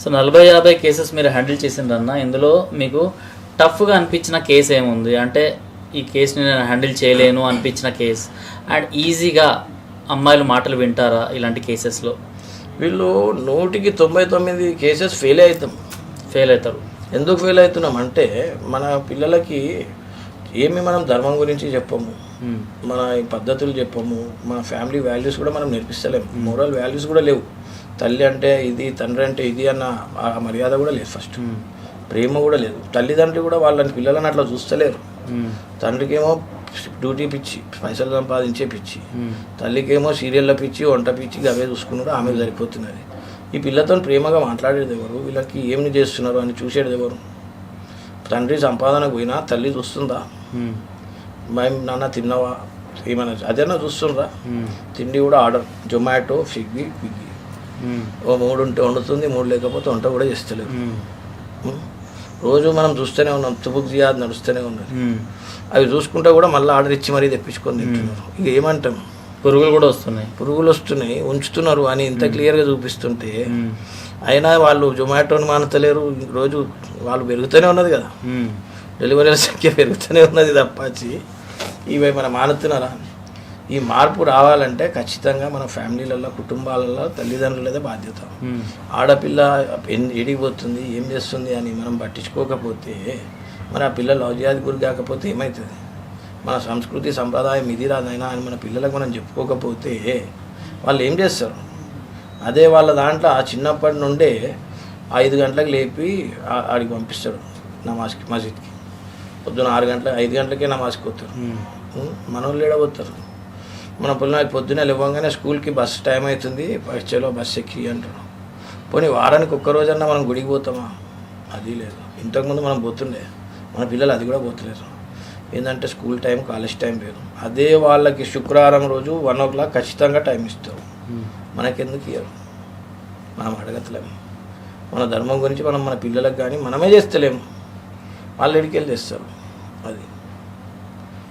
So నలభై యాభై cases మీరు హ్యాండిల్ చేసిండ్రన్న ఇందులో మీకు టఫ్గా అనిపించిన కేసు ఏముంది? అంటే ఈ కేసుని నేను హ్యాండిల్ చేయలేను అనిపించిన కేసు. అండ్ ఈజీగా అమ్మాయిలు మాటలు వింటారా ఇలాంటి కేసెస్లో? వీళ్ళు నూటికి తొంభై తొమ్మిది కేసెస్ ఫెయిల్ అవుతాం. ఫెయిల్ అవుతారు. ఎందుకు ఫెయిల్ అవుతున్నాం? అంటే మన పిల్లలకి ఏమి మనం ధర్మం గురించి చెప్పము. మన ఈ పద్ధతులు చెప్పము. మన ఫ్యామిలీ వాల్యూస్ కూడా మనం నేర్పిస్తలేము మోరల్ వాల్యూస్ కూడా లేవు. తల్లి అంటే ఇది తండ్రి అంటే ఇది అన్న ఆ మర్యాద కూడా లేదు ఫస్ట్. ప్రేమ కూడా లేదు తల్లిదండ్రులు కూడా వాళ్ళని పిల్లలని అట్లా చూస్తలేరు మ్మ్. తండ్రికేమో డ్యూటీ పిచ్చి పైసలు సంపాదించే పిచ్చి. తల్లికేమో సీరియల్ల పిచ్చి వంట పిచ్చి అవే చూసుకున్నారు ఆమె సరిపోతున్నది ఈ పిల్లతో ప్రేమగా మాట్లాడేది ఎవరు వీళ్ళకి ఏమి చేస్తున్నారు అని చూసేది ఎవరు తండ్రి సంపాదన పోయినా తల్లి చూస్తుందా మ్మ్. నాన్న తిన్నావా ఏమైనా అదేనా చూస్తుండ్రా. తిండి కూడా ఆర్డర్ జొమాటో స్విగ్గీ స్విగ్గీ. ఓ మూడు ఉంటే వండుతుంది మూడు లేకపోతే వంట కూడా చేస్తలేదు? రోజు మనం చూస్తూనే ఉన్నాం తుబుక్ జియాద్ నడుస్తూనే ఉన్నది. అవి చూసుకుంటా కూడా మళ్ళీ ఆర్డర్ ఇచ్చి మరీ తెప్పించుకొని తింటున్నారు. ఇక ఏమంటాం? పురుగులు కూడా వస్తున్నాయి. పురుగులు వస్తున్నాయి ఉంచుతున్నారు అని ఇంత క్లియర్గా చూపిస్తుంటే. అయినా వాళ్ళు జొమాటోని మానతలేరు రోజు వాళ్ళు పెరుగుతూనే ఉన్నది కదా. డెలివరీల సంఖ్య పెరుగుతూనే ఉన్నది తప్పించి ఇవి మనం మానుతున్నారా? ఈ మార్పు రావాలంటే ఖచ్చితంగా మన ఫ్యామిలీలలో కుటుంబాలలో తల్లిదండ్రులదే బాధ్యత. ఆడపిల్ల ఎడిగిపోతుంది ఏం చేస్తుంది అని మనం పట్టించుకోకపోతే మరి ఆ పిల్ల లౌజ్యాది గురి కాకపోతే ఏమవుతుంది మన సంస్కృతి సంప్రదాయం ఇది రాదైనా అని మన పిల్లలకు మనం చెప్పుకోకపోతే వాళ్ళు ఏం చేస్తారు? అదే వాళ్ళ దాంట్లో ఆ చిన్నప్పటి నుండే ఐదు గంటలకు లేపి ఆడికి పంపిస్తాడు నమాజ్కి మస్జిద్కి పొద్దున ఆరు గంటల ఐదు గంటలకే నమాజ్కి పోతారు? మన వాళ్ళు ఏడబోతారు మన పిల్లలకి పొద్దున్నే లేవగానే స్కూల్కి బస్ టైం అవుతుంది. చలో బస్ ఎక్కి అంటారు పోనీ వారానికి ఒక్క రోజన్నా మనం గుడికి పోతామా? అది లేదు. ఇంతకుముందు మనం పోతుండే. మన పిల్లలు అది కూడా పోతలేరు ఏంటంటే స్కూల్ టైం కాలేజ్ టైం లేదు అదే వాళ్ళకి శుక్రవారం రోజు వన్ ఓ క్లాక్ ఖచ్చితంగా టైం ఇస్తారు. మనకెందుకు ఇవ్వరు మనం అడగట్లేము మన ధర్మం గురించి మనం మన పిల్లలకు కానీ మనమే చేస్తలేము వాళ్ళు ఎడికెళ్ళి చేస్తారు అది.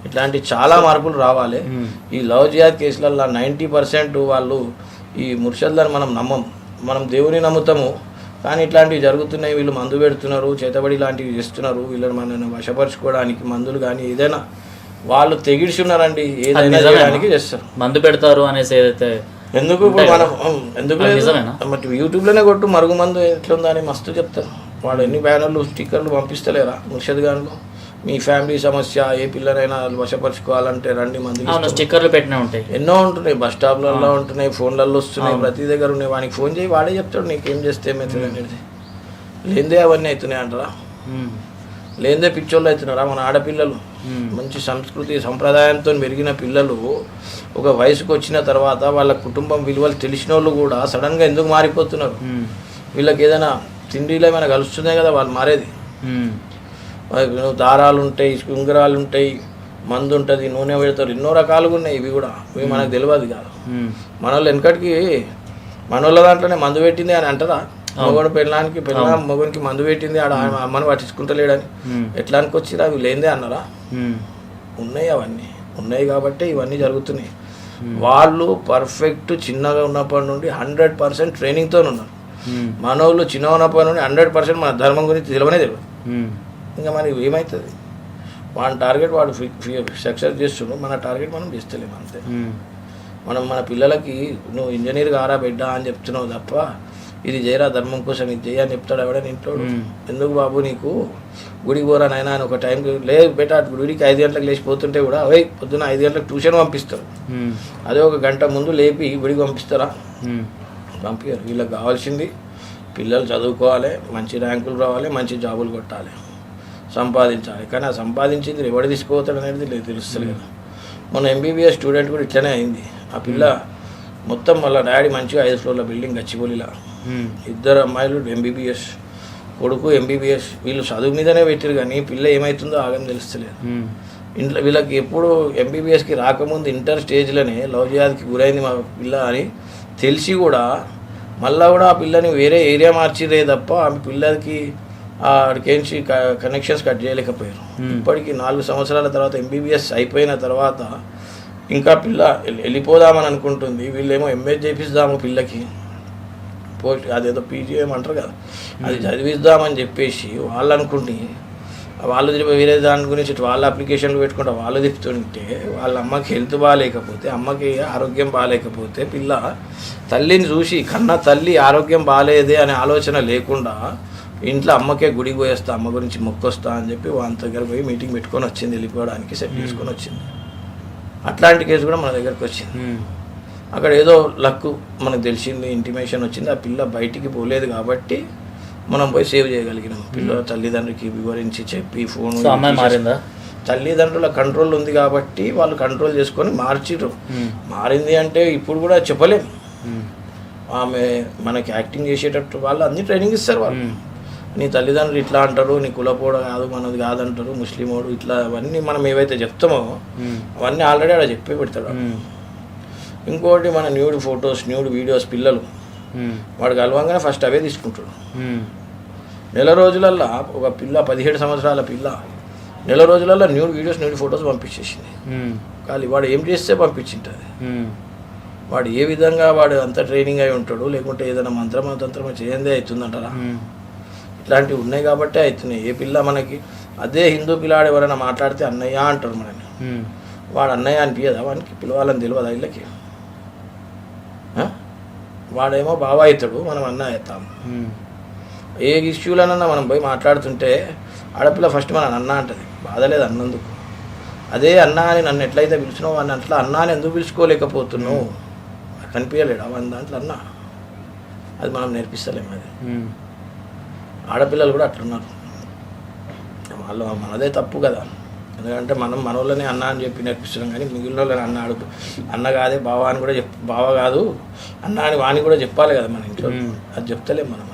ఇట్లాంటి చాలా మార్పులు రావాలి. మ్మ్. ఈ లవ్ జిహాద్ కేసులలో నైంటీ పర్సెంట్ వాళ్ళు ఈ ముర్షద్లను మనం నమ్మం. మనం దేవుని నమ్ముతాము. కానీ ఇట్లాంటివి జరుగుతున్నాయి. వీళ్ళు మందు పెడుతున్నారు చేతబడి లాంటివి చేస్తున్నారు. వీళ్ళని మనల్ని వశపరచుకోవడానికి మందులు కానీ ఏదైనా వాళ్ళు తెగిడిచి ఉన్నారండి ఏదైనా? చేయడానికి చేస్తారు. మందు పెడతారు అనేసి ఏదైతే ఎందుకు ఇప్పుడు మనం ఎందుకు? మరి యూట్యూబ్లోనే కొట్టు. మరుగు మందు ఎట్లుందా అని మస్తు చెప్తారు. వాడు ఎన్ని బ్యానర్లు స్టిక్కర్లు పంపిస్తలేరా ముర్షద్ గాన్లు మీ ఫ్యామిలీ సమస్య ఏ పిల్లనైనా వశపరచుకోవాలంటే రండి ఇస్తాం. స్టిక్కర్లు పెట్టినే ఉంటాయి. ఎన్నో ఉంటున్నాయి బస్ స్టాప్లలో ఉంటున్నాయి ఫోన్లలో వస్తున్నాయి ప్రతి దగ్గర ఉన్నాయి. వానికి ఫోన్ చేయి వాడే చెప్తాడు నీకేం చేస్తే ఏమవుతుంది అనేది. లేదే అవన్నీ అవుతున్నాయి అంటారా. లేదే పిచ్చోళ్ళు అవుతున్నారా? మన ఆడపిల్లలు. మంచి సంస్కృతి సంప్రదాయంతో పెరిగిన పిల్లలు ఒక వయసుకు వచ్చిన తర్వాత వాళ్ళ కుటుంబం విలువలు తెలిసిన వాళ్ళు కూడా సడన్గా ఎందుకు మారిపోతున్నారు. వీళ్ళకి ఏదైనా తిండిలో ఏమైనా కలుస్తున్నాయి కదా వాళ్ళు మారేది. దారాలు ఉంటాయి ఉంగరాలు ఉంటాయి మందు ఉంటుంది నూనె పెడతారు ఎన్నో రకాలుగా ఉన్నాయి ఇవి కూడా. ఇవి మనకు తెలియదు కాదు. మన వాళ్ళు వెనకటికి మన వాళ్ళ దాంట్లోనే మందు పెట్టింది అని అంటారా మగవాడు పెళ్ళానికి పెళ్ళ మగవానికి మందు పెట్టింది ఆడ అమ్మని పట్టించుకుంటలేడని మ్మ్. ఎట్లా అనుకొచ్చిరా అవి లేదే అన్నారా. ఉన్నాయి అవన్నీ. ఉన్నాయి కాబట్టి ఇవన్నీ జరుగుతున్నాయి. వాళ్ళు పర్ఫెక్ట్ చిన్నగా ఉన్నప్పటి నుండి హండ్రెడ్ పర్సెంట్ ట్రైనింగ్తో ఉన్నారు. మనోళ్ళు చిన్న ఉన్నప్పటి నుండి హండ్రెడ్ పర్సెంట్ మన ధర్మం గురించి తెలియనే తెలియదు. ఇంకా మనకి ఏమవుతుంది వాడి టార్గెట్ వాడు సక్సెస్ చేస్తుండు మన టార్గెట్ మనం చేస్తలేము అంతే. మనం మన పిల్లలకి నువ్వు ఇంజనీర్ కారా బిడ్డ అని చెప్తున్నావు తప్ప ఇది చేయరా ధర్మం కోసం ఇది చేయ అని చెప్తాడు ఎవడని ఇంట్లో. ఎందుకు బాబు నీకు గుడికి పోరా నాయనా అని ఒక టైంకి లేదు బేటా గుడికి ఐదు గంటలకు లేచి పోతుంటే కూడా అవే పొద్దున్న ఐదు గంటలకు ట్యూషన్ పంపిస్తారు. అదే ఒక గంట ముందు లేపి గుడికి పంపిస్తారా. పంపించారు వీళ్ళకి కావాల్సింది పిల్లలు చదువుకోవాలి మంచి ర్యాంకులు రావాలి మంచి జాబులు కొట్టాలి సంపాదించాలి. కానీ ఆ సంపాదించింది ఎవడు తీసుకోతాడు అనేది లేదు తెలుస్తుంది కదా. మన ఎంబీబీఎస్ స్టూడెంట్ కూడా ఇట్లనే అయింది. ఆ పిల్ల మొత్తం వాళ్ళ డాడీ మంచిగా ఐదు ఫ్లోర్ల బిల్డింగ్ గచ్చిబౌలిలా మ్మ్. ఇద్దరు అమ్మాయిలు ఎంబీబీఎస్ కొడుకు ఎంబీబీఎస్ వీళ్ళు చదువు మీదనే పెట్టారు కానీ పిల్ల ఏమవుతుందో ఆగని తెలుస్తలేదు. ఇంట్లో వీళ్ళకి ఎప్పుడు ఎంబీబీఎస్కి రాకముందు ఇంటర్ స్టేజ్లోనే లవ్ జిహాద్కి గురైంది మా పిల్ల అని తెలిసి కూడా మళ్ళా కూడా ఆ పిల్లని వేరే ఏరియా మార్చిరే తప్ప ఆ పిల్లకి ఆడికేంచి కనెక్షన్స్ కట్ చేయలేకపోయారు. ఇప్పటికి నాలుగు సంవత్సరాల తర్వాత ఎంబీబీఎస్ అయిపోయిన తర్వాత ఇంకా పిల్ల వెళ్ళి- వెళ్ళిపోదామని అనుకుంటుంది. వీళ్ళేమో ఎంఏ చేపిస్తాము పిల్లకి. పోస్ట్ అదేదో పీజీఎం అంటారు కదా. అది చదివిద్దామని చెప్పేసి వాళ్ళు అనుకుంటే వాళ్ళు తిరిగి వేరే దాని గురించి వాళ్ళ అప్లికేషన్లు పెట్టుకుంటే వాళ్ళు తిప్పుతుంటే వాళ్ళ అమ్మకి హెల్త్ బాగాలేకపోతే అమ్మకి ఆరోగ్యం బాగాలేకపోతే పిల్ల తల్లిని చూసి కన్న తల్లి ఆరోగ్యం బాగాలేదే అనే ఆలోచన లేకుండా ఇంట్లో అమ్మకే గుడికి పోయేస్తా అమ్మ గురించి మొక్కొస్తా అని చెప్పి వాళ్ళ దగ్గర పోయి మీటింగ్ పెట్టుకొని వచ్చింది వెళ్ళిపోవడానికి సెట్ చేసుకొని వచ్చింది. అట్లాంటి కేసు కూడా మన దగ్గరకు వచ్చింది. అక్కడ ఏదో లక్ మనకు తెలిసింది ఇంటిమేషన్ వచ్చింది ఆ పిల్ల బయటికి పోలేదు కాబట్టి మనం పోయి సేవ్ చేయగలిగినాం. పిల్ల తల్లిదండ్రులకి వివరించి చెప్పి ఫోన్ మారిందా? తల్లిదండ్రుల కంట్రోల్ ఉంది కాబట్టి వాళ్ళు కంట్రోల్ చేసుకొని మార్చిర్రు. ఉమ్. మారింది అంటే ఇప్పుడు కూడా చెప్పలేం. ఉమ్. ఆమె మనకి యాక్టింగ్ చేసేటట్టు వాళ్ళు అన్ని ట్రైనింగ్ ఇస్తారు వాళ్ళు. నీ తల్లిదండ్రులు ఇట్లా అంటారు నీ కులపోడ కాదు మనది కాదంటారు ముస్లిమోడు ఇట్లా అవన్నీ మనం ఏవైతే చెప్తామో. అవన్నీ ఆల్రెడీ అక్కడ చెప్పే పెడతాడు. ఇంకోటి మన న్యూడ్ ఫొటోస్ న్యూడ్ వీడియోస్ పిల్లలు. వాడు కలవంగానే ఫస్ట్ అవే తీసుకుంటాడు. నెల రోజులల్లో ఒక పిల్ల పదిహేడు సంవత్సరాల పిల్ల నెల రోజులలో న్యూడ్ వీడియోస్ న్యూడ్ ఫొటోస్ పంపించేసింది. కానీ వాడు ఏం చేస్తే పంపించింటుంది. వాడు ఏ విధంగా వాడు అంత ట్రైనింగ్ అయి ఉంటాడు లేకుంటే ఏదైనా మంత్రమో తంత్రమో చేయందే అవుతుందంటారా. ఇట్లాంటివి ఉన్నాయి కాబట్టే అవుతున్నాయి. ఏ పిల్ల మనకి అదే హిందూ పిల్లాడు ఎవరైనా మాట్లాడితే అన్నయ్య అంటారు మనని. వాడు అన్నయ్య అనిపించదా వానికి పిలవాలని తెలియదా ఇళ్ళకి? వాడేమో బావ అవుతాడు మనం అన్న అవుతాం. ఏ ఇష్యూలనన్నా మనం పోయి మాట్లాడుతుంటే ఆడపిల్ల ఫస్ట్ మన అన్న అంటది. బాధలేదు అన్నందుకు. అదే అన్న అని నన్ను ఎట్లయితే పిలిచినావు అని అట్లా అన్న అని ఎందుకు పిలుచుకోలేకపోతున్నావు? కనిపించలేడు అవన్న దాంట్లో అన్న? అది మనం నేర్పిస్తలేము అది. ఆడపిల్లలు కూడా అట్లున్నారు. వాళ్ళు మనదే తప్పు కదా. ఎందుకంటే మనం మన వాళ్ళని అన్న అని చెప్పి నేర్పిస్తున్నాం కానీ మిగిలిన వాళ్ళని అన్న అడుగు అన్న కాదే బావ అని కూడా చెప్ బావ కాదు అన్న అని వాని కూడా చెప్పాలి కదా మన ఇంట్లో. అది చెప్తలేం మనం.